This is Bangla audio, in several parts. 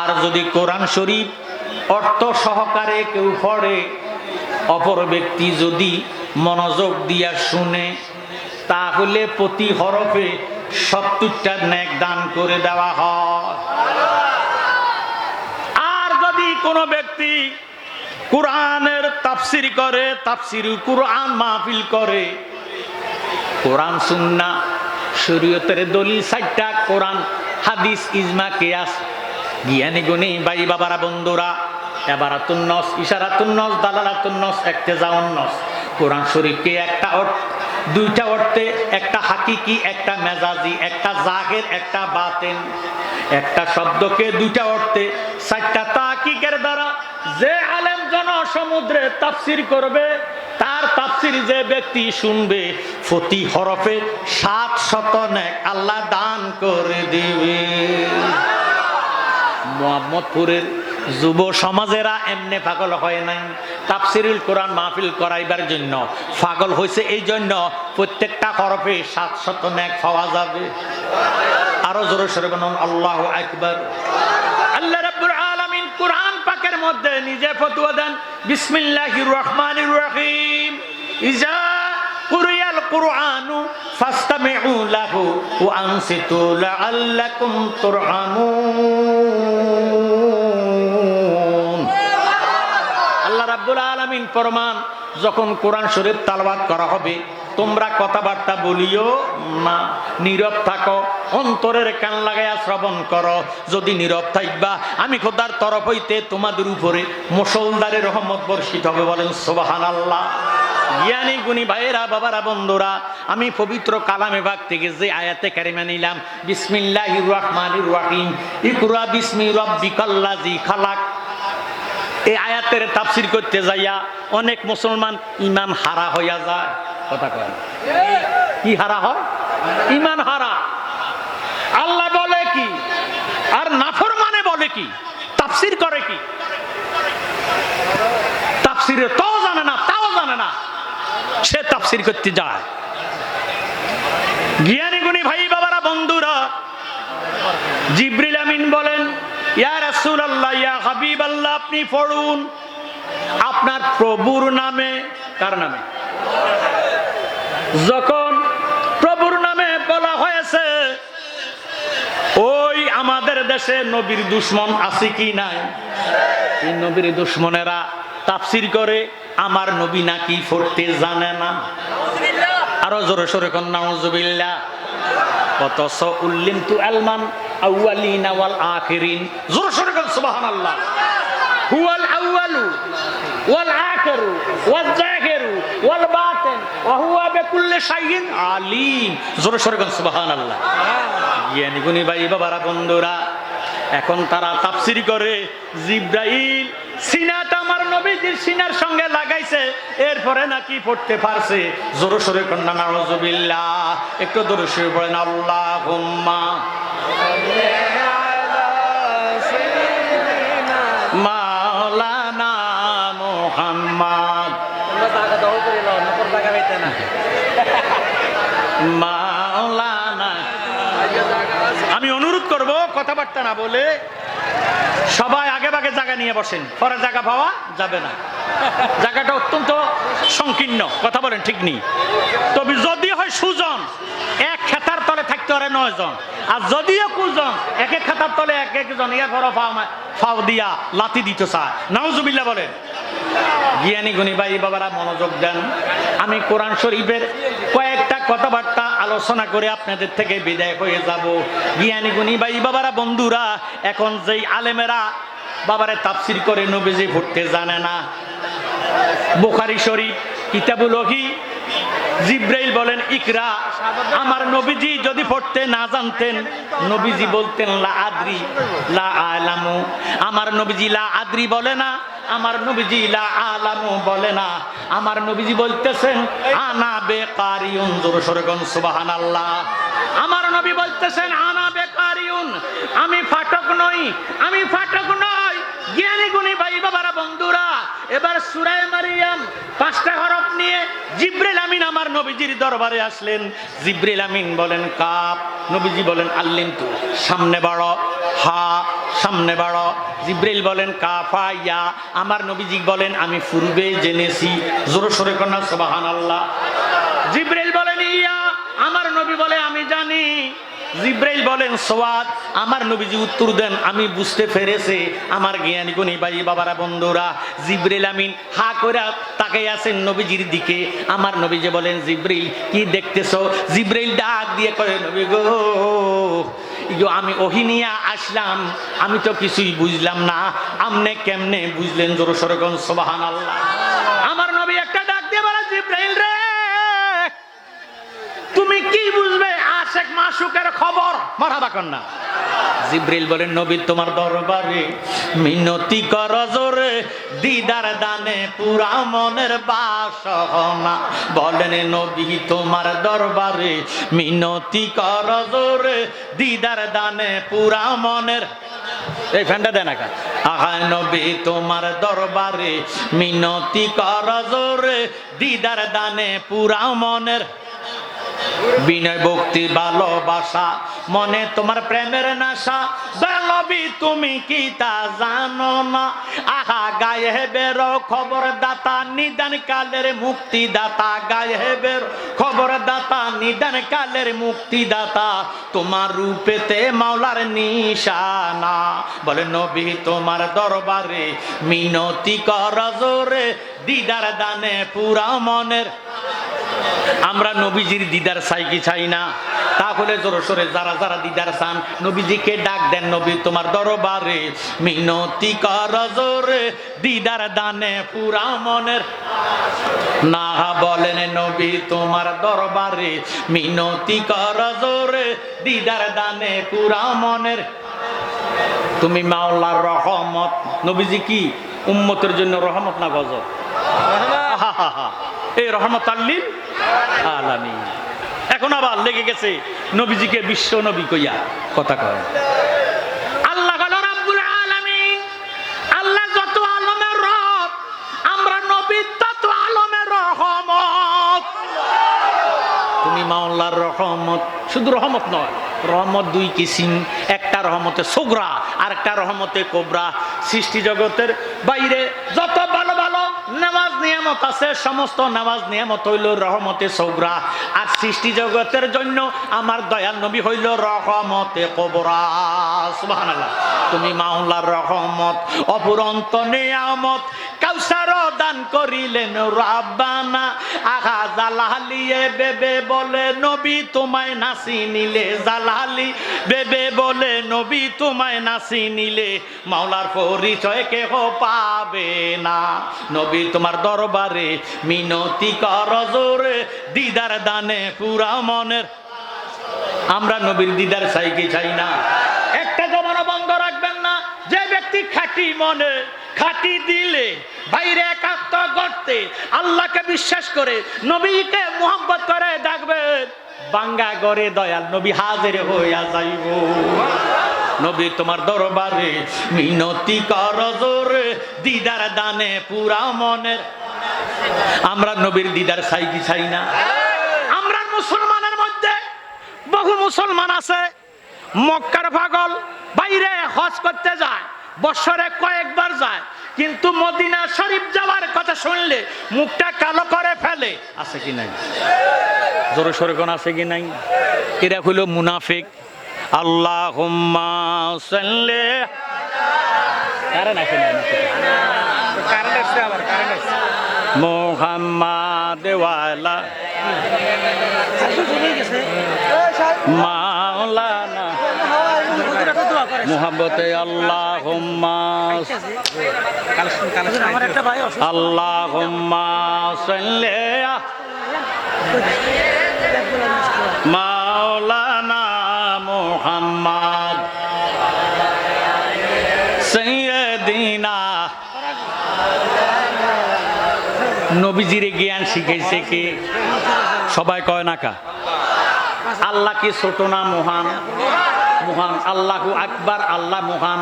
আর যদি কোরআন শরীফ অর্থ সহকারে কেউ পড়ে, অপর ব্যক্তি যদি মনোযোগ দিয়া শুনে, তাহলে প্রতি হরফে সত্তরটা ন্যাক দান করে দেওয়া হয়। আর যদি কোনো ব্যক্তি কোরআনের তাফসির করে, তাফসির কোরআন মাহফিল করে, কোরআন সুন্না শরীয়তের দলিল সাইটটা কোরআন, হাদিস, ইজমা, কেয়াস জ্ঞানী গুণী বাই বাবারা, বন্ধুরা, এবারাতুন নস, ইশারাতুন নস, দালালাতুন নস একতেজাউন নস। কোরআন শরীফকে একটা অর্থ, দুইটা অর্থে, একটা হাকিকি, একটা মেজাজি, একটা জাহের, একটা বাতেন। একটা শব্দকে দুইটা অর্থে, চারটা তাকিকের দ্বারা যে আলেম জন সমুদ্রে তাফসির করবে, তার তাফসির যে ব্যক্তি শুনবে, প্রতি হরফে সাত শত নেক আল্লাহ দান করে দিবে। মোহাম্মদপুরের যুব সমাজেরা এমনি পাগল হয় নাই। তাফসিরুল কোরআন মাহফিল করাইবার জন্য পাগল হয়েছে এই জন্য প্রত্যেকটা হরফে সাত শত নেক পাওয়া যাবে। আরও জোরে সরে বলুন, আল্লাহ আকবার। আল্লাহ রাব্বুল আলামিন কোরআন পাকের মধ্যে নিজে ফতোয়া দেন, বিসমিল্লাহির রহমানির রহিম। ইজা কুরিয়াল কুরআনু ফাস্তামিউ লাহু ওয়া আনসিতু লাআল্লাকুম যখন কোরআন শরীফ তালাবাত করা হবে, তোমরা কথাবার্তা বলিও না, নীরব থাকো, অন্তরের কান লাগাইয়া শ্রবণ করো, যদি নীরব থাকবা, আমি খোদার তরফ হইতে তোমাদের উপরে মুসলদারে রহমত বর্ষিত হবে বলেন সোবাহান আল্লাহ জ্ঞানী গুণী ভাইয়েরা, বাবারা, বন্ধুরা, আমি পবিত্র কালামে ভাগ থেকে যে আয়াতে কারিমা নিলাম বিসমিল্লাহির রহমানির রহিম। ইকরা বিসমি রব্বিকাল্লাজি খালাক। এই আয়াতের তাফসির করতে যাইয়া অনেক মুসলমান ইমান হারা হইয়া যায়। কথা কয় কি হারা হয়? ইমান হারা। আল্লাহ বলে কি? আর নাফর মানে বলে কি? তাফসির করে কি? তাফসিরে তাও জানে না, তাও জানে না। সে তাফসির করতে যায়। জ্ঞানী গুণী ভাই বাবারা, বন্ধুরা, জিব্রিল আমিন বলেন, ইয়া রাসূল ইয়া হাবিব আপনি পড়ুন। আপনার প্রভুর নামে, কার নামে? যখন প্রভুর নামে বলা হয়েছে, ওই আমাদের দেশে নবীর দুশ্মন আছে কি নাই? এই নবীর দুশ্মনেরা তাফসির করে আমার নবী নাকি পড়তে জানে না? আরও জোরে সোরে কন্যা নজুবিল্লা অথচ উল্লিম তু আলমান আউয়ালিন ওয়াল আখিরিন। জোরে সোরে কন, সুবহানাল্লাহ। হুয়াল আউয়ালু ওয়াল আখিরু ওয়াল জাহিরু ওয়াল বাতিন ওয়া বিকুল্লি শাইইন আলিম। জোরে সোরে কন, সুবহানাল্লাহ। জ্ঞানী গুণী ভাই, বাবারা, বন্ধুরা এখন তারা তাফসির করে জিব্রাইল সিনাটা আমার নবীজির সিনার সঙ্গে লাগাইছে এরপরে নাকি পড়তে পারছে। জোরে সোরে কন্যা নারজুবিল্লাহ একটু জোরে সোরে পড়েন আল্লাহ মাওলানা মোহাম্মদ মাওলানা আমি অনুরোধ করব কথাবার্তা না বলে সবাই আগে ভাগে জায়গা নিয়ে বসেন। পরে জায়গা পাওয়া যাবে না। জায়গাটা অত্যন্ত সংকীর্ণ, কথা বলেন ঠিক নেই। তবে যদি হয় সুজন, এক খেতার তলে থাকতে পারে নয় জন। আর যদিও কুজন, এক এক খাতার তলে এক একজন ইয়া ঘর ফাও দিয়া লাতি দিত চায়। নাউজুবিল্লা বলেন, জ্ঞানী গুণী ভাই বাবারা মনোযোগ দেন। আমি কোরআন শরীফের কয়েকটা কথাবার্তা আলোচনা করে আপনাদের থেকে বিদায় হয়ে যাব। জ্ঞানী গুণী ভাই বাবারা, বন্ধুরা, এখন যেই আলেমেরা বাবারে তাফসির করে নবীজি পড়তে জানে না। বোখারি শরীফ, কিতাবুল জিব্রাইল বলেন, ইকরা, আমার নবীজি যদি পড়তে না জানতেন, নবীজি বলতেন, লা আদ্রি, লা আলামু। আমার নবীজি লা আদ্রি বলে না আমার নবীজি, লা আলামু বলে না। আমার নবীজি বলতেছেন, আনা বেকারিউন জোরে সরে কোন, সুবহানাল্লাহ। আমার নবী বলতেছেন, আনা বেকারিউন, আমি ফাটক নই, আমি ফাটক নই। জ্ঞানী গুণী ভাই বাবারা, বন্ধুরা, এবার সুরায় মারিয়াম পাঁচটা হরফ নিয়ে জিব্রিল আমিন আমার নবীজির দরবারে আসলেন। জিব্রিল আমিন বলেন কাপ, নবীজি বলেন আল্লিম তু, সামনে বাড়ো, হা, সামনে বাড়ো। জিব্রিল বলেন কাফা ইয়া আমার নবীজি বলেন আমি পূর্বে জেনেছি। জোর সরে কন্যা সোবাহান আল্লাহ জিব্রিল বলেন ইয়া, আমার নবী বলে আমি জানি। জিব্রাইল বলেন, সোয়াদ, আমার নবীজি উত্তর দেন, আমি বুঝতে পেরেছি, আমার জ্ঞানী গুণী ভাই বাবারা, বন্ধুরা, জিব্রাইল আমিন হা করে তাকে আছেন নবীজির দিকে। আমার নবীজি বলেন, জিব্রাইল, কি দেখতেছো? জিব্রাইল ডাক দিয়ে কয়ে, নবী গো আমি ওহিনিয়া আসলাম, আমি তো কিছুই বুঝলাম না, আমনে কেমনে বুঝলেন জোর সরগন সোবাহান আল্লাহ তুমি কি বুঝবে? আশেক মাসুকের খবর। মারাবা কন্যা। জিব্রিল বলেন নবী তোমার দরবারে মিনতি কর জোরে, দিদার দানে পুরা মনের বাসনা। বলেন, নবী তোমার দরবারে মিনতি কর জোরে, দিদার দানে পুরা মনের এই ফ্যানটা দেন একা। আহায় নবী তোমার দরবারে মিনতি কর জোরে, দিদার দানে পুরা মনের বিনয় ভক্তি, ভালোবাসা, মনে তোমার প্রেমের নাশা। বেলবি, তুমি কি তা জানো না? আহা, গায়ে বেরো খবর দাতা নিদান কালের মুক্তি দাতা গায়ে বেরো খবর দাতা নিদান কালের মুক্তি দাতা তোমার রূপেতে মাওলার নিশানা। বলে নবী, তোমার দরবারে মিনতি কর জোরে। দিদার দানে পুরা মনের আমরা নবীজির দিদার চাই কি চাই না? তাহলে জোর সরে যারা যারা দিদার চান নবীজিকে ডাক দেন নবী তোমার দরবারে। মিনতি কর জোরে দিদার দানে পুরা মনের। না বলেন নবী তোমার দরবারে মিনতি কর জোরে দিদার দানে পুরা মনের। তুমি মাওলার রহমত। নবীজি কি উম্মতের জন্য রহমত না গজব। এই রহমত আল্লিল? এখন আবার লেগে গেছে নবীজিকে বিশ্ব নবী কইয়া কথা কয়। আল্লাহ হলো রাব্বুল আলামিন আল্লাহ যত আলমের রব আমরা নবী তত আলমের রহমত। তুমি মাওলার রহমত শুধু রহমত নয় রহমত দুই কিসিম একটা রহমতে সোগরা আর একটা রহমতে কোবরা। সৃষ্টি জগতের বাইরে যত নামাজ নিয়ামত আছে, সমস্ত নামাজ নিয়ামত হইল রহমতে সৌগ্রা আর সৃষ্টি জগতের জন্য আমার দয়াল নবী হইল রহমতে কবরা। তুমি মাওলার রহমত, অপুরন্ত নিয়ামত কাউসার দান করিলেন রাব্বানা। আহা জালালিয়ে বেবে বলে, নবী তোমায় নাসি নিলে জালালি। বেবে বলে, নবী তোমায় নাসি নিলে মাওলার পরিচয় কেহ পাবে না। নবী তোমার দরবারে মিনতি কর জোরে, দিদার দানে পুরা মনের। আমরা নবীর দিদার চাই কি চাই না? একটা জমানো বন্ধ রাখবেন না। যে ব্যক্তি খাঁটি মনে, খাঁটি দিলে বাইরে একাত্ম করতে আল্লাহকে বিশ্বাস করে, নবীকে মোহাম্মত করে ডাকবেন বাঙ্গা গড়ে দয়াল নবী হাজির হইয়া যাইব। নবী তোমার দরবারে মিনতি কর জোরে, দিদার দানে পুরা মনের। আমরা নবীর দিদার চাই কি চাই না। আমরা মুসলমানের মধ্যে বহু মুসলমান আছে, মক্কার পাগল বাইরে হজ করতে যায়, বছরে কয়েকবার যায় কিন্তু মদিনা শরীফ যাওয়ার কথা শুনলে মুখটা কালো করে ফেলে। আছে কি নাই? জোরে সরে কোন আছে কি নাই? এরা হলো মুনাফিক। আল্লাহ মোহাম্মদ মাওলানা মোহাম্মতে আল্লাহ আল্লাহ মাওলানা মোহাম্মদ। সৈয়দিনা নবীজিরে জ্ঞান শিখাইছে কি? সবাই কয় নাকা আল্লাহ কি ছোট না মহান? মহান আল্লাহু আকবার আল্লাহ মহান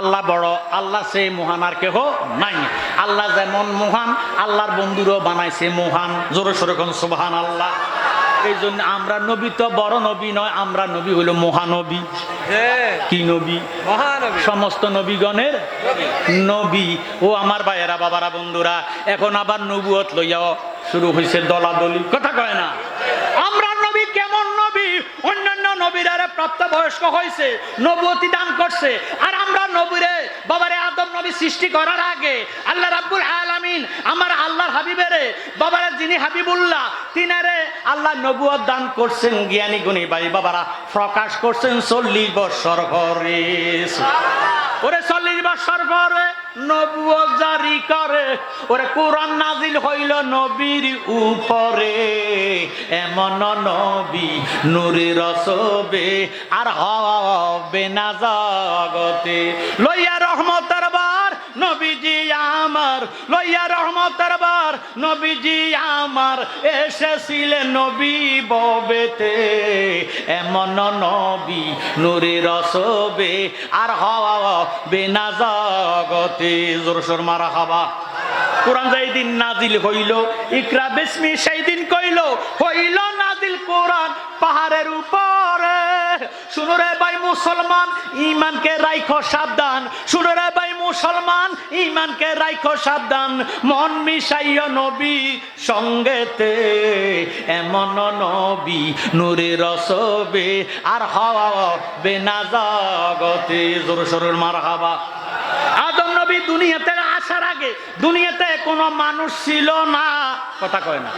আল্লাহ বড় আল্লাহ সে মহান আর কেহ নাই। আল্লাহ যেমন মহান আল্লাহর বন্ধুরও বানাইছে মহান। জোরে সোরে কোন সুবহান আল্লাহ এই জন্য আমরা নবী তো বড় নবী নয় আমরা নবী হইল মহানবী। কি নবী? সমস্ত নবীগণের নবী। ও আমার ভাইয়েরা বাবারা বন্ধুরা এখন আবার নবুয়ত লইয়াও শুরু হয়েছে দলাদলি। কথা কয় না আমরা নবী কেমন নবী অন্যান্য নবীরা প্রাপ্ত বয়স্ক হয়েছে? নবুয়তি দান করছে। আর বাবারে আদম নবী সৃষ্টি করার আগে আল্লাহ রাব্বুল দান করছেন জ্ঞানী গুণী ভাই বাবারা। প্রকাশ করছেন চল্লিশ বৎসর ঘরে। ওরে চল্লিশ বৎসর পরে নবুয় জারি করে ওরে কোরআন নাজিল হইল নবীর উপরে। এমন নবী নুরি রসবে আর হবে না জগতে। লইয়া রহমতের বার নবীজি আমার, লইয়া রহমতের বার নবীজি আমার, এসেছিলেন নবী ববেতে। এমন নবী নুরে রসবে আর হবে না জগতে। জোর সোর মারা হবা কোরআন যেই দিন নাজিল হইল, ইকরা বিসমি সেই দিন কইল, হইল নাজিল কোরআন পাহাড়ের উপরে। শুনো রে ভাই মুসলমান ইমানকে রাইখো সাবধান। শুনো রে ভাই মুসলমান ইমানকে রাইখো সাবধান। মন মিশাইয় নবী সঙ্গেতে, এমন নবী নূরে রসবে আর হাওয়া বেনা জগতে। জোর সরুর মার হাবা আদম নবী দুনিয়াতে আসার আগে দুনিয়াতে কোনো মানুষ ছিল না। কথা কয় না।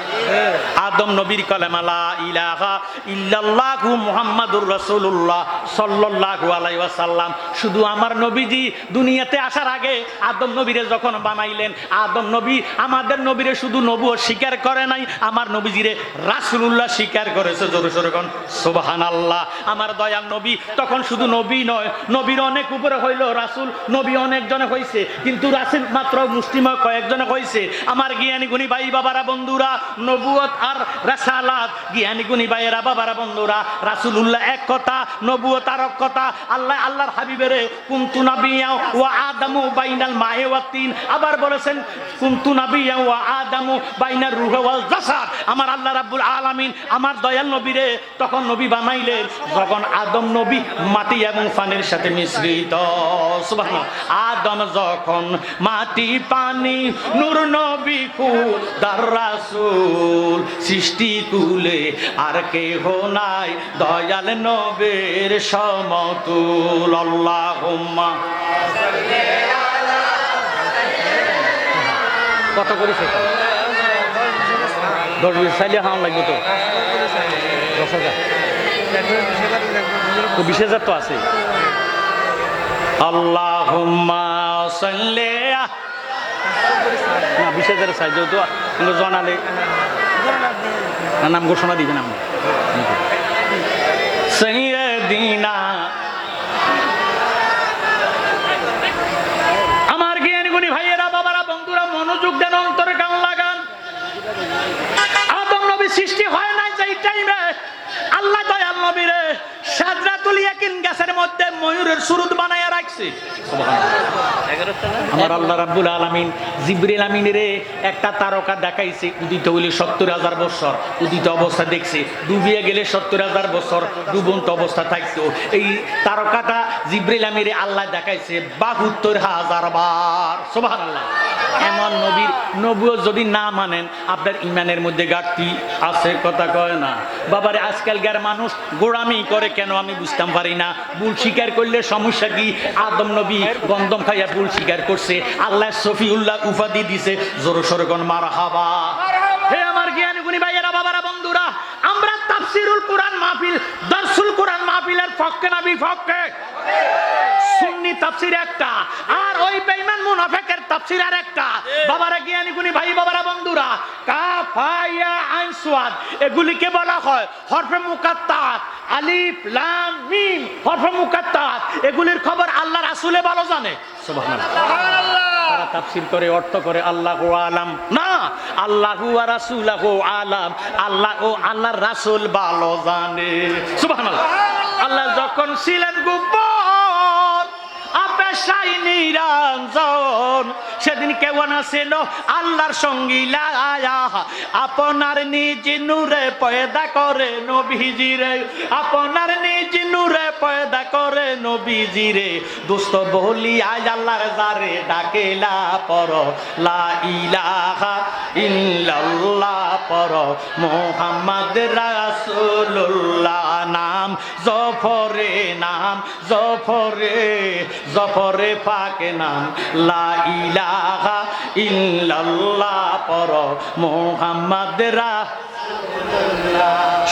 আদম নবীর কলেমালা ইলাহা ইল্লাল্লাহু মুহাম্মাদুর রাসূলুল্লাহ সাল্লাল্লাহু আলাইহি ওয়াসাল্লাম। শুধু আমার নবীজি দুনিয়াতে আসার আগে আদম নবীরে যখন বানাইলেন, আদম নবী আমাদের নবীরে শুধু নবুও স্বীকার করে নাই, আমার নবীজিরে রাসূলুল্লাহ স্বীকার করেছে। জোরে সোরে কোন, সুবহানাল্লাহ। আমার দয়াল নবী তখন শুধু নবী নয়, নবীর অনেক উপরে হইল রাসূল, নবী অনেক জনে হইছে, কিন্তু রাসূল মাত্র মুসলিময় কয়েকজনে হইছে আমার জ্ঞানী গুণী ভাই বাবারা বন্ধুরা, নবুয়ত আর রাসালাত। জ্ঞানী গুণী ভাইয়েরা, বাবারা বন্ধুরা, রাসূলুল্লাহ এক কথা, নবুয়ত আর এক কথা, আল্লাহ, আল্লাহর হাবিবেরে, কুনতু নাবিয়া ওয়া আদামু বাইনাল মায়ে ওয়া তিন। আবার বলেছেন, কুনতু নাবিয়া ওয়া আদামু বাইনার রূহ ওয়াল জাসাদ। আমার আল্লাহ রাব্বুল আলামিন আমার দয়াল নবীরে তখন নবী বানাইলেন, যখন আদম নবী মাটি এবং পানির সাথে মিশ্রিত। সুবহানাল্লাহ। আদম যখন মাটি পানি, নূর নবী কু দার সৃষ্টি কুলে আর কেহ নাই, দয়াল নবের সমতুল। আল্লাহুম্মা। কত করেছে আছে। আল্লাহুম্মা সাল্লি আ- না, বিশ হাজারের চাই যেহেতু কিন্তু জানালে। নাম ঘোষণা দিবেন আপনি। আমার ভাইয়েরা, বাবারা, বন্ধুরা, মনোযোগ দেন, অন্তরে গান লাগান। আদম নবী সৃষ্টি হয় নাই যেই টাইমে আল্লাহ দয়াল সাজরাতুল ইয়াকিন গাছের মধ্যে ময়ূরের রাখছে। আমার আল্লাহ রাব্বুল আলামিন একটা তারকা দেখাইছে, উদিত হইলে সত্তর হাজার বছর। উদিত অবস্থা দেখছে, ডুবিয়ে গেলে সত্তর হাজার বছর ডুবন্ত অবস্থা থাকতো। এই তারকাটা আল্লাহ দেখাইছে বাহাত্তর হাজার বার। সোভান আল্লাহ এমন নবীর নবুয় যদি না মানেন, আপনার ইমানের মধ্যে ঘাটতি আছে, কথা কয় না। বাবারে, আজকালকার মানুষ গোড়ামি করে কেন আমি বুঝতাম পারি না। ভুল স্বীকার করলে সমস্যা কি? আদম নবী গন্ধম খাইয়া ভুল স্বীকার করছে। আল্লাহ সফিউল্লাহ উপাধি দিছে। জোর সরগণ মারা হাবা হে আমার জ্ঞানী গুণী ভাইয়েরা, বাবারা, বন্ধুরা, আমরা তাফসিরুল কোরআন মাহফিল দর্শুল কোরআন মাহফিলের পক্ষে না বিপক্ষে সুন্নি তাফসির একটা আর ওই বেঈমান মুনাফিকের তাফসির আর একটা। বাবারা জ্ঞানী গুণী ভাই বাবারা বন্ধুরা কাফ হা আইন সুয়াদ এগুলিকে বলা হয় হরফে মুকাত্তাত আলিফ লাম মিম হরফে মুকাত্তাত। এগুলির খবর আল্লাহ রাসূলে ভালো জানে। সুবহানাল্লাহ। তারা তাফসির করে অর্থ করে আল্লাহ আলাম। না আল্লাহ রাসূলাহু আলাম। আল্লাহ ও আল্লাহর রাসূল ভালো জানে। সুবহানাল্লাহ। আল্লাহ যখন ছিলেন গোপন আপেশাই নিরঞ্জন। সেদিন কেমন ছিল আল্লাহর সঙ্গী আপনার নিজ নূরে পয়দা করে নবীজিরে আপনার নিজ নূরে পয়দা করে নবীজিরে দুস্থ বলি আজ আল্লাহর জারে ডাকেলা পর, লা ইলাহা ইল্লাল্লাহ পর। মোহাম্মদ রাসূলুল্লাহ নাম জফরে নাম, জফরে জফরে নাম, লা ইলাহা ইল্লাল্লাহ পর মোহাম্মদ রাসূলুল্লাহ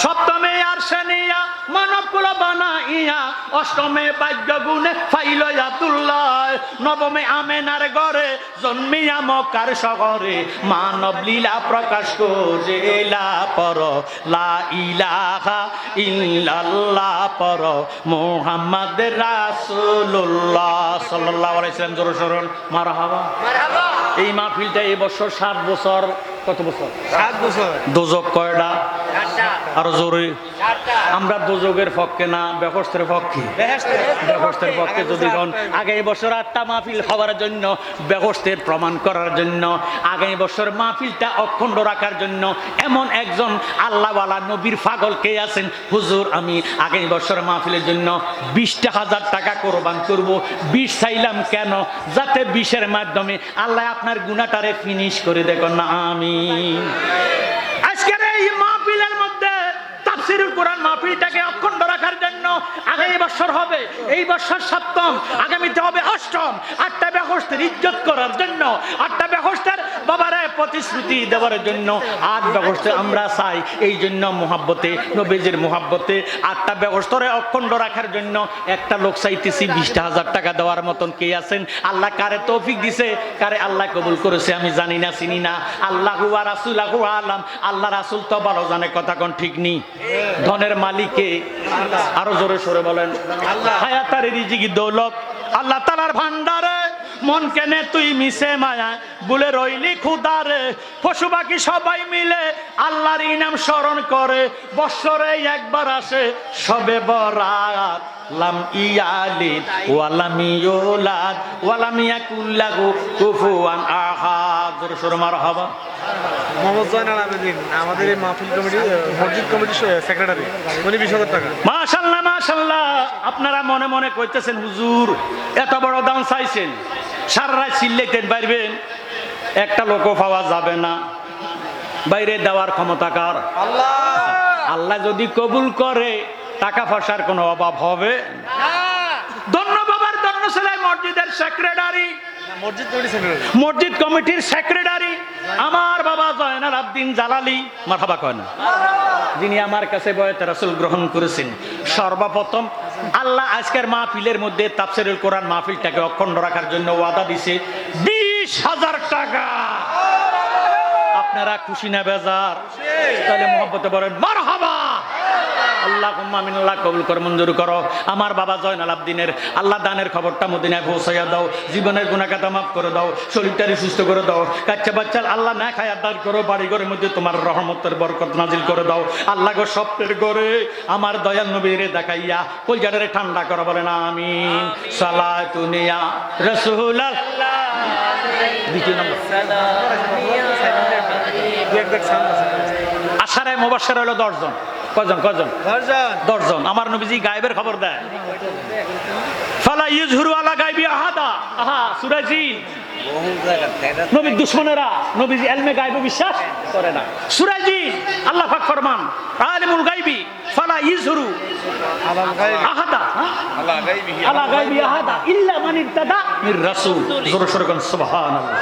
সপ্তমে আর সেনিয়া মানবকুল বানাইয়া অষ্টমে বাদ্য গুণে ফাইল আতুল্লাহ নবমে আমেনার গড়ে জন্মিয়া মকার শহরে মানব লীলা প্রকাশ করেলা পর লা ইলাহা ইল্লাল্লাহ পর মোহাম্মদ রাসূলুল্লাহ সাল্লাল্লাহু আলাইহি সাল্লাম জোরে শরণ মারহাবা। এই মাহফিলটা এই বছর সাত বছর কত বছর? সাত বছর। দোজক কয়টা আরও জোরে আমরা দোজকের পক্ষে না ব্যবস্থার পক্ষে। ব্যবস্থার পক্ষে যদি আগামী বছর আটটা মাহফিল হওয়ার জন্য ব্যবস্থার প্রমাণ করার জন্য, আগামী বছর মাহফিলটা অখণ্ড রাখার জন্য, এমন একজন আল্লাহওয়ালা নবীর পাগল কে আছেন? হুজুর, আমি আগামী বছর মাহফিলের জন্য বিশটা হাজার টাকা কোরবান করব। বিশ চাইলাম কেন? যাতে বিশের মাধ্যমে আল্লাহ আপনার গুণাটারে ফিনিশ করে দেখুন। না আমি আজকের এই মাহফিলের মধ্যে তাফসিরুল কোরআন মাহফিলটাকে অখণ্ড রাখার জন্য আগামী বছর হবে, এই বছর সপ্তম, আগামীতে হবে অষ্টম। আটটা ব্যবস্থার ইজ্জত করার জন্য, আটটা ব্যবস্থার বাবারে প্রতিশ্রুতি দেওয়ার জন্য আট ব্যবস্থা আমরা চাই। এই জন্য মোহাব্বতে, নবীজির মোহাব্বতে আটটা ব্যবস্থারে অখণ্ড রাখার জন্য একটা লোক চাইতেছি বিশটা হাজার টাকা দেওয়ার মতন কে আছেন? আল্লাহ কারে তৌফিক দিছে, কারে আল্লাহ কবুল করেছে আমি জানি না, চিনি না। আল্লাহ রাসুল আলাম, আল্লাহ রাসুল তো ভালো জানে, কথা কোন ঠিক নেই। ধনের মালিকে আরও জোরে সরে বলেন। আল্লাহ। হায়াতার রিজিকি দৌলত, আল্লাহ তালার ভান্ডারে মন কেনে তুই মিশে মায়া বলে রইলি খুদারে পশু পাখি সবাই মিলে আল্লাহর ইনাম স্মরণ করে। বৎসরে একবার আসে সবে বরাত। লাম ইয়ালিদ ওয়ালাম ইউলাদ ওয়ালাম ইয়াকুল্লাহু কুফুয়ান আহাদ জোরে সরে মারহাবা। মোহাম্মদ জয়নাল আবেদিন আমাদের এই মাহফিল কমিটি মসজিদ কমিটির সেক্রেটারি উনি বিশ হাজার টাকা। মাশাল্লাহ মাশাল্লাহ। আপনারা মনে মনে কইতেছেন হুজুর এত বড় দাম চাইছেন। সারা রাত চিল্লাইতেন পারবেন একটা লোকও পাওয়া যাবে না। বাইরে দেওয়ার ক্ষমতা কার? আল্লাহ! আল্লাহ যদি কবুল করে টাকা পয়সার কোনো অভাব হবে? মসজিদ কমিটির সেক্রেটারি আমার গ্রহণ করেছেন। সর্বপ্রথম আল্লাহ আজকের মাহফিলের মধ্যে তাফসিরুল কোরআন মাহফিলটাকে অখণ্ড রাখার জন্য ওয়াদা দিছে। বিশ হাজার টাকা। আপনারা খুশি না, বেজার? তাহলে মোহাম্মতে বলেন মার হাবা আল্লাহ আল্লাহ কবুল কর, মঞ্জুর করো। আমার বাবা জয়নাল আবদিনের আল্লাহ দানের খবরটা মদিনায় পৌঁছাইয়া দাও, জীবনের গুণাকাতা মাফ করে দাও, শরীরটারে সুস্থ করে দাও। কাচ্চা বাচ্চার আল্লাহ না খায় দান করো বাড়ি ঘরের মধ্যে তোমার রহমতের বরকত নাজিল করে দাও। আল্লাহ গো স্বপ্নের ঘরে আমার দয়াল নবীরে দেখাইয়া কলজাটারে ঠান্ডা করো বলে না আমিন। সালা তুনিয়া রসুল্লাহ দ্বিতীয় নম্বর। দু এক দেখ সাউন্ড আছে আশারায় মোবাসার হলো দশজন। কজন কজন দশজন। আমার নবীজি গায়েবের খবর দেয়। ফালা ইউজহুরু আলা গায়বি আহাদা। আহা সুরাজি নবীর দুশ্মনেরা নবীজি এলমে গায়বে বিশ্বাস করে না। সুরাজি আল্লাহ পাক ফরমান আলিমুল গায়বি ফালা ইউজহুরু আলাম গাই আহাদা? আলা গায়বি। আহাদা ইল্লা মান ইরতাদা মির রাসূল। জোরে সরে কোন সুবহানাল্লাহ।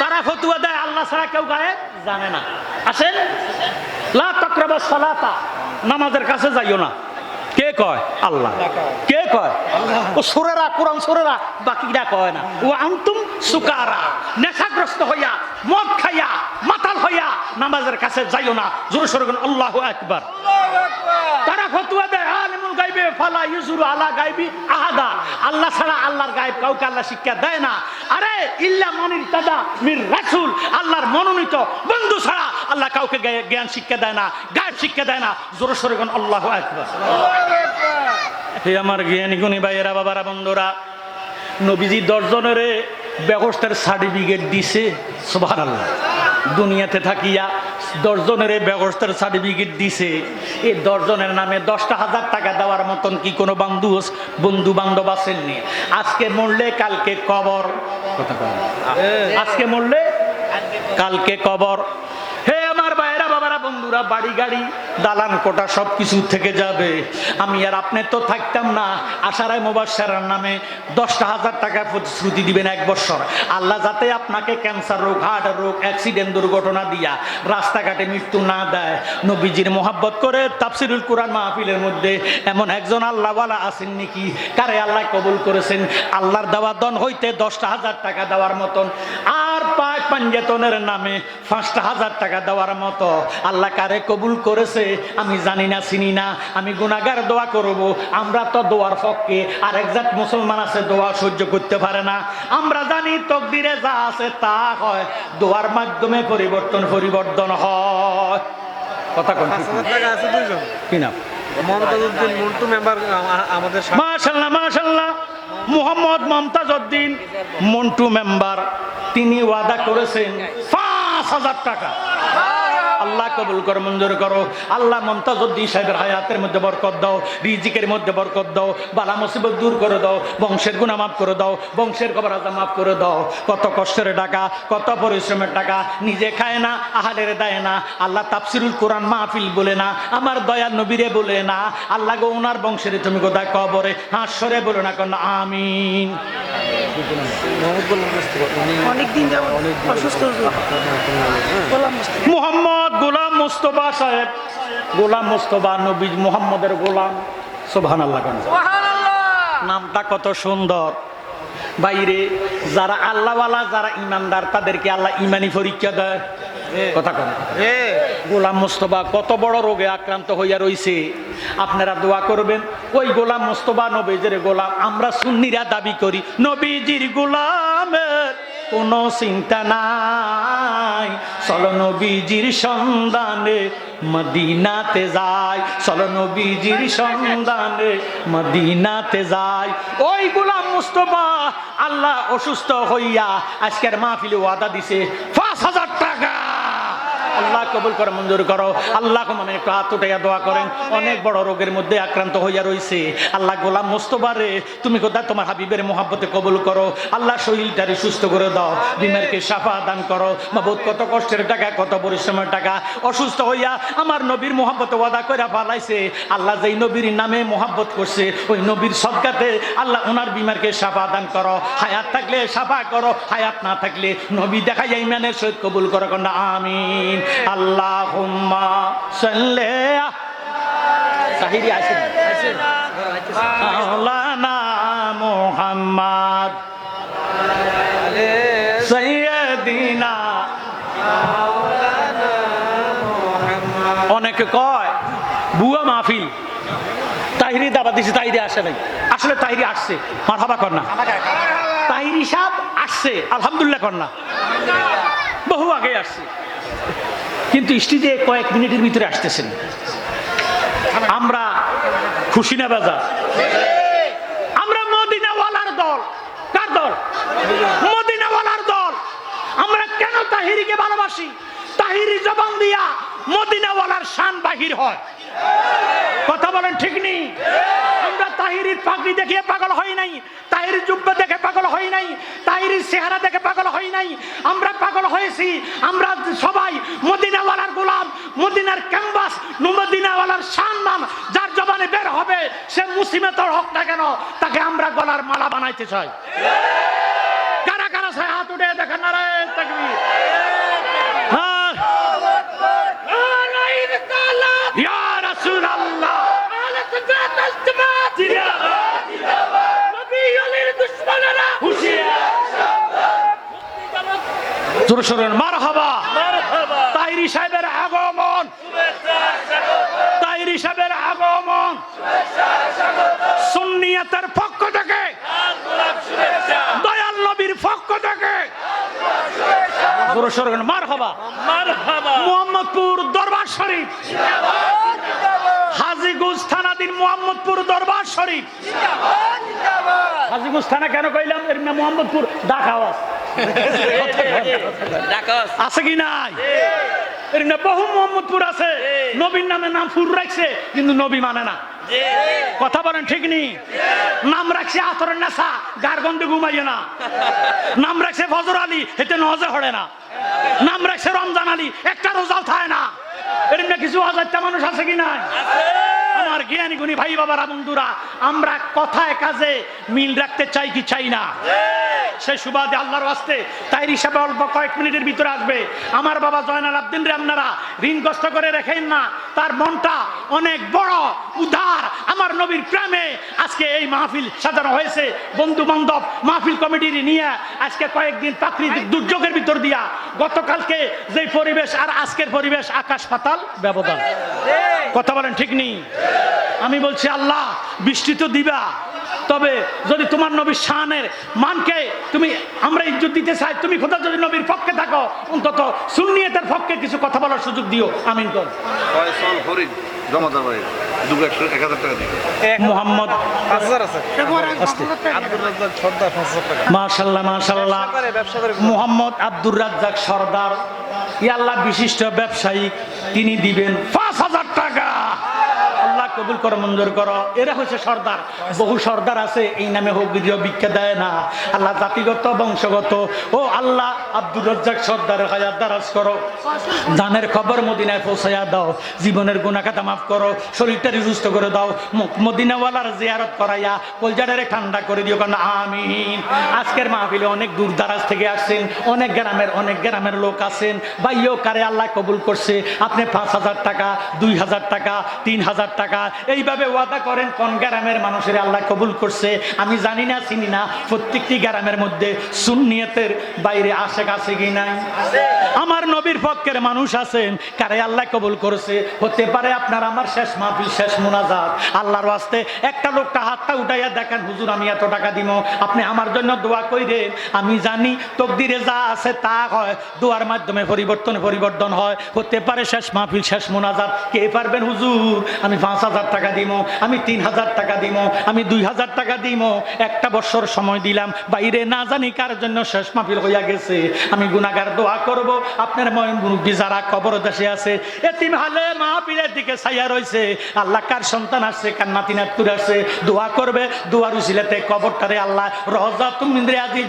তারা ফতুয়া দেয় আল্লাহ ছাড়া কেউ গায়ে জানে না। আসেন। নামাজের কাছে যাইও না। কে কয়? আল্লাহ। কে কয়? ও সুরেরা, কোরআন সুরেরা, বাকিরা কয় না। ও আন্তুম সুকারা, নেশাগ্রস্ত হইয়া, মদ খাইয়া, মাতাল হইয়া, নামাজের কাছে যাইও না। জোরে সরে আল্লাহ একবার ফতুয়া দেয় আলিমুল গাইবে ফালা ইউজুরু আলা গাইবি আহাদা। আল্লাহ ছাড়া আল্লাহর গায়েব কাউকে আল্লাহ শিক্ষা দেয় না। আরে ইল্লা মনির তাদা মির রাসুল আল্লাহর মনোনীত বন্ধু ছাড়া আল্লাহ কাউকে জ্ঞা- জ্ঞান শিক্ষা দেয় না গায়েব শিক্ষা দেয় না। জোরে সরে কোন আল্লাহ হে আমার জ্ঞানী গুণী ভাইয়েরা বাবারা বন্ধুরা নবীজি দশজনের ব্যবস্থার সার্টিফিকেট দিছে সোভার আল্লাহ দুনিয়াতে থাকিয়া দশজনের ব্যবস্থার সার্টিফিকেট দিছে। এই দশজনের নামে দশটা হাজার টাকা দেওয়ার মতন কি কোনো বন্ধু বন্ধু বান্ধব আসেননি আজকে মরলে কালকে কবর। কথা। আজকে মরলে কালকে কবর হে আমার ভাইয়েরা বাবারা বন্ধুরা, বাড়ি গাড়ি, দালান কোটা সব কিছু থেকে যাবে। আমি আর আপনি তো থাকতাম না। আশারায় মোবাসার নামে দশটা হাজার টাকা প্রতিশ্রুতি দিবেন এক বছর। আল্লাহ যাতে আপনাকে ক্যান্সার রোগ, হার্ট রোগ, অ্যাক্সিডেন্ট দুর্ঘটনা দিয়া রাস্তাঘাটে মৃত্যু না দেয়। নবীজির মোহাব্বত করে তাফসিরুল কোরআন মাহফিলের মধ্যে এমন একজন আল্লাহওয়ালা আছেন নাকি? কারে আল্লাহ কবুল করেছেন? আল্লাহর দেওয়া দন হইতে দশটা হাজার টাকা দেওয়ার মতন। আর পাঁচ পাঞ্জেতনের নামে পাঁচটা হাজার টাকা দেওয়ার মতো। আল্লাহ কারে কবুল করেছে? আমি জানি না চিনি না। আমি গুনাগার দোয়া করব। আমরা তো দোয়ার পক্ষে আর একজাত মুসলমান আছে দোয়া সহ্য করতে পারে না। আমরা জানি তকদিরে যা আছে তা হয় দোয়ার মাধ্যমে পরিবর্তন পরিবর্তন হয়। কথা কোন। কি নাম? মমতাজউদ্দিন মন্টু মেম্বার আমাদের মাশাল্লাহ মাশাল্লাহ। মোহাম্মদ মমতাজ উদ্দিন মন্টু মেম্বার তিনি ওয়াদা করেছেন পাঁচ হাজার টাকা। আল্লাহ কবুল করো মঞ্জুর করো। আল্লাহ মমতাজ উদ্দিন সাহেবের হায়াতের মধ্যে বরকত দাও রিজিকের মধ্যে বরকত দাও বালা মুসিবত দূর করে দাও বংশের গুণা মাফ করে দাও বংশের খবর আজা মাফ করে দাও। কত কষ্টের টাকা কত পরিশ্রমের টাকা নিজে খায় না আহারের দেয় না। আল্লাহ তাফসিরুল কোরআন মাহফিল বলে না আমার দয়ার নবীরে বলে না। আল্লাহ গো ওনার বংশের তুমি কোথায় কবরে হাস্যরে বলে না কেন আমিন। মোহাম্মদ! গোলাম মোস্তফা সাহেব গোলাম মোস্তফা নবী মোহাম্মদের গোলাম। সোভান আল্লাহ নামটা কত সুন্দর। বাইরে যারা আল্লাহওয়ালা যারা ইমানদার তাদেরকে আল্লাহ ইমানি পরীক্ষা দেয়। কথা কন। গোলাম মোস্তফা কত বড় রোগে আক্রান্ত হইয়া রইছে। আপনারা দোয়া করবেন ওই গোলাম মোস্তফা নবীজির গোলাম আমরা সুন্নিরা দাবি করি নবীজির গোলামের কোনো চিন্তা নাই চলো নবীজির সন্ধানে মদিনাতে যায় চলো নবীজির সন্ধানে মদিনাতে যায়। ওই গুলাম মুস্তফা আল্লাহ অসুস্থ হইয়া আজকের মাহফিলে ওয়াদা দিছে পাঁচ হাজার আল্লাহ কবুল করে, মঞ্জুর করো। আল্লাহ মানে একটু হাত উঠাইয়া দোয়া করেন। অনেক বড় রোগের মধ্যে আক্রান্ত হইয়া রইছে। আল্লাহ গোলাম মোস্তফারে তুমি কোথায় তোমার হাবিবের মোহাব্বতে কবুল করো? আল্লাহ শরীরটারে সুস্থ করে দাও। বিমারকে সাফা দান করো। বহুত কত কষ্টের টাকা, কত পরিশ্রমের টাকা। অসুস্থ হইয়া আমার নবীর মোহাব্বতে ওয়াদা করে ফালাইছে। আল্লাহ যেই নবীর নামে মোহাব্বত করছে, ওই নবীর সদকাতে আল্লাহ ওনার বিমারকে সাফা দান করো। হায়াত থাকলে সাফা করো, হায়াত না থাকলে নবী দেখা যায় ইমানের সহিত কবুল করো কন্যা, আমিন। আল্লাহ মুহাম্মদ অনেকে কয়, বুয়া মাহফিল। তাহিরি দাবা দিছে, তাহিরি আসে নাই। আসলে তাহিরি আসছে মারহাবা কর না। তাহিরি সাহেব আসছে, আলহামদুলিল্লাহ কর বহু আগে আসছে। কিন্তু স্টেজে কয়েক মিনিটের ভিতরে আসতেছেন। আমরা খুশি না বাজার। আমরা মদিনাওয়ালার দল। কার দল? মদিনাওয়ালার দল। আমরা কেন তাহিরিকে ভালোবাসি? তাহিরি জবান দিয়া মদিনাওয়ালার শান বাহির হয়। বলেন, ঠিক নেই। আমরা তাহিরির পাগড়ি দেখে পাগল হই নাই তাহির জুব্বা দেখে পাগল হই নাই, তাহিরির চেহারা দেখে পাগল হই নাই। আমরা পাগল হয়েছি, আমরা সবাই মদিনাওয়ালার গোলাম, মদিনার ক্যাম্বাস মদিনাওয়ালার সম্মান, যার জবানে বের হবে, সে মুসিমেতর হোক না কেন, তাকে আমরা গলার মালা বানাইতে চাই। কারা কারা সে হাত উঠে দেখেন নারায়ণ তাকবীর হ্যাঁ ইয়া রাসূলুল্লাহ জোরসোরের মার হাবা তাইরি সাহেবের আগমন। তাইরি সাহেবের আগমন। সুন্নিয়াতের পক্ষ থেকে। দয়াল নবীর পক্ষ থেকে। জোরসোরের মার হাবা মোহাম্মদপুর দরবার শরীফ। হাজিগুজ থানাধীন মোহাম্মদ মোহাম্মদপুর দরবার শরীফ। হাজিগুস থানা কেন কইলাম? এর মোহাম্মদপুর ঢাকা আওয়াজ। আছে কি নাই? বহু মোহাম্মদপুর আছে। নবীর নামে নাম ফুর রাখছে, কিন্তু নবী মানে না। কথা বলেন ঠিক নি? নাম রাখছে আতরের নেশা, গার গন্ধে ঘুমাইয়ে না। নাম রাখছে ফজর আলী হেতে নজে হড়ে না। নাম রাখছে রমজান আলী, একটা রোজাও থায় না। এরম কিছু হাজারটা মানুষ আছে কি নাই? আমার জ্ঞানী গুণী ভাই বাবারা, বন্ধুরা, আমরা কথায় কাজে মিল রাখতে চাই কি চাই না? সে সুবাদে আল্লাহর আসতে তাই হিসাবে অল্প কয়েক মিনিটের ভিতরে আসবে। আমার বাবা জয়নাল আব্দিন রে আপনারা ঋণগ্রস্ত করে রেখেন না। তার মনটা অনেক বড় উদার। আমার নবীর প্রেমে আজকে এই মাহফিল সাজানো হয়েছে। বন্ধু বান্ধব মাহফিল কমিটির নিয়ে আজকে কয়েকদিন প্রাকৃতিক দুর্যোগের ভিতর দিয়া গতকালকে যে পরিবেশ আর আজকের পরিবেশ আকাশ পাতাল ব্যবধান। কথা বলেন ঠিক নেই? আমি বলছি আল্লাহ বৃষ্টি তো দিবা। তবে যদি তোমার নবীর শানের মানকে তুমি আমরা ইজ্জত দিতে চাই তুমি খোদা যদি নবীর পক্ষে থাকো অন্তত সুন্নিয়তের পক্ষে কিছু কথা বলার সুযোগ দিও। আমিন কর। জমাদার ভাই মোহাম্মদ আব্দুর রাজ্জাক সর্দার ইয়াল্লাহ বিশিষ্ট ব্যবসায়ী তিনি দিবেন পাঁচ হাজার টাকা। কবুল করো, মঞ্জুর করো। এরা হচ্ছে সর্দার। বহু সর্দার আছে, এই নামে হোক ভিক্ষা দেয় না। আল্লাহ জাতিগত, বংশগত। ও আল্লাহ আব্দুর রাজ্জাক সর্দারের হায়াত দারাজ করো। দানের খবর মদিনায় পৌঁছাইয়া দাও। জীবনের গুণাখাতা মাফ করো। শরীরটা সুস্থ করে দাও। মদিনাওয়ালার জিয়ারত করাইয়া কলজাটারে ঠান্ডা করে দিও। কারণ আমিন। আজকের মাহফিলে অনেক দূর দারাজ থেকে আসছেন। অনেক গ্রামের অনেক গ্রামের লোক আছেন। ভাইও কারে আল্লাহ কবুল করছে। আপনি পাঁচ হাজার টাকা, দুই হাজার টাকা, তিন হাজার টাকা এইভাবে ওয়াদা করেন, কোন গ্রামের মানুষের আল্লাহ কবুল করছে, আমি জানি না, চিনি না, প্রত্যেকটি গ্রামের মধ্যে সুন্নিয়তের বাইরে আশেক আছে কি নাই? আমার নবীর পক্ষের মানুষ আছেন, কারে আল্লাহ কবুল করেছে? হতে পারে আপনার আমার শেষ মাহফিল, শেষ মোনাজাত। আল্লাহর ওয়াস্তে একটা লোকটা হাতটা উঠাইয়া দেখেন, হুজুর, আমি এত টাকা দিব, আপনি আমার জন্য দোয়া কইরেন। আমি জানি তকদিরে যা আছে তা হয়, দোয়ার মাধ্যমে পরিবর্তন পরিবর্তন হয়। হতে পারে শেষ মাহফিল, শেষ মোনাজাত। কে পারবেন, হুজুর? আমি পাঁচ হাজার টাকা দিব আমি তিন হাজার টাকা দিব আমি দুই হাজার টাকা দিব একটা বছর সময় দিলাম, বাইরে না জানি কার জন্য শেষ মাহফিল হইয়া গেছে। আমি গুনাগার দোয়া করব, আপনার ময়ন মুরব্বী যারা কবর দেশে আছে, এতিম হালে মাহফিলের দিকে ছাইয়া রয়েছে আল্লাহ কার সন্তান আসছে, কার নাতি নাতুর আসছে, দোয়া করবে দোয়ার উচিলাতে কবরটারে আল্লাহ রহজা তুমি আজি